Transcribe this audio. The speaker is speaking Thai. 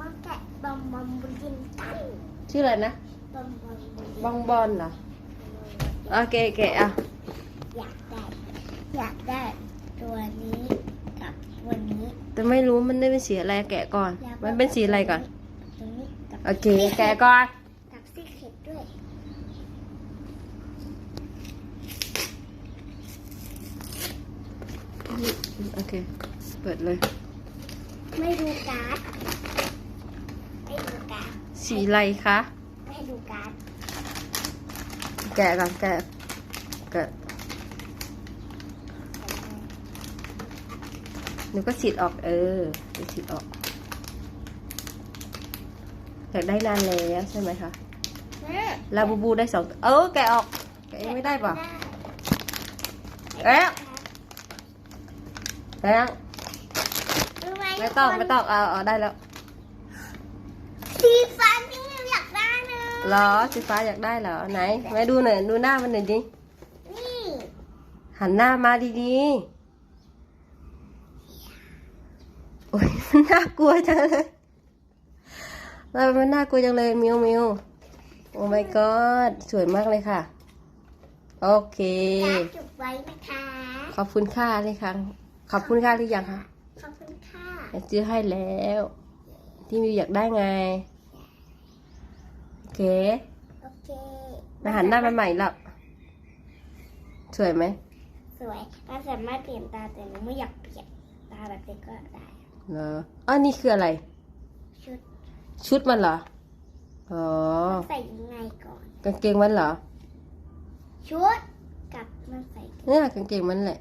มาแกะบอมบอมบุญจินกันชื่ออะไรนะ บอมบอมบุญบองบอลเหรอโอเคแกะอะอยากได้ อยากได้ตัวนี้กับตัวนี้ แต่ไม่รู้มันได้เป็นสีอะไรแกะก่อน อยากมันเป็นสีอะไรก่อน ตัวนี้กับโอเค แกะก่อน กับซีเค็ดด้วย โอเค เปิดเลย ไม่ดูการ์ดไม่ดูการ์ด สีอะไรคะไม่ดูการ์ดแกะก่อนแกะแกะหนูก็ฉีดออกเออฉีดออกอยากได้นานแล้วใช่ไหมคะลาบูบูได้สองเออแกะออกแกะเองไม่ได้ป่ะเอ๊ะแล้งรู้ไมไม่ต้องไม่ต้องเอาเอาได้แล้ว สีฟ้าที่หนูอยากได้นะ เหรอสีฟ้าอยากได้เหรอไหนมาดูหน่อยดูหน้ามันหน่อยดินี่หันหน้ามาดีๆโอ้ยมันน่ากลัวจังเลยเรามันน่ากลัวจังเลยมิวมิวโอ้ my god สวยมากเลยค่ะ โอเคการ์ดจุกไว้นะคะ ขอบคุณค่าเลยค่ะขอบคุณค่าหรือยังคะขอบคุณค่ะซื้อให้แล้ว ที่มิวอยากได้ไงโอ เค โอเคมาหันหน้ามาใหม่แล้วสวยไหม สวยมันสามารถเปลี่ยนตาแต่หนูไม่อยากเปลี่ยนตาแบบนี้ก็ได้ เหรออ๋อนี่คืออะไร ชุดชุดมันเหรอ อ๋อใส่ยังไงก่อน กางเกงมันเหรอ ชุดกับมันใส่ เนี่ยกางเกงมันแหละ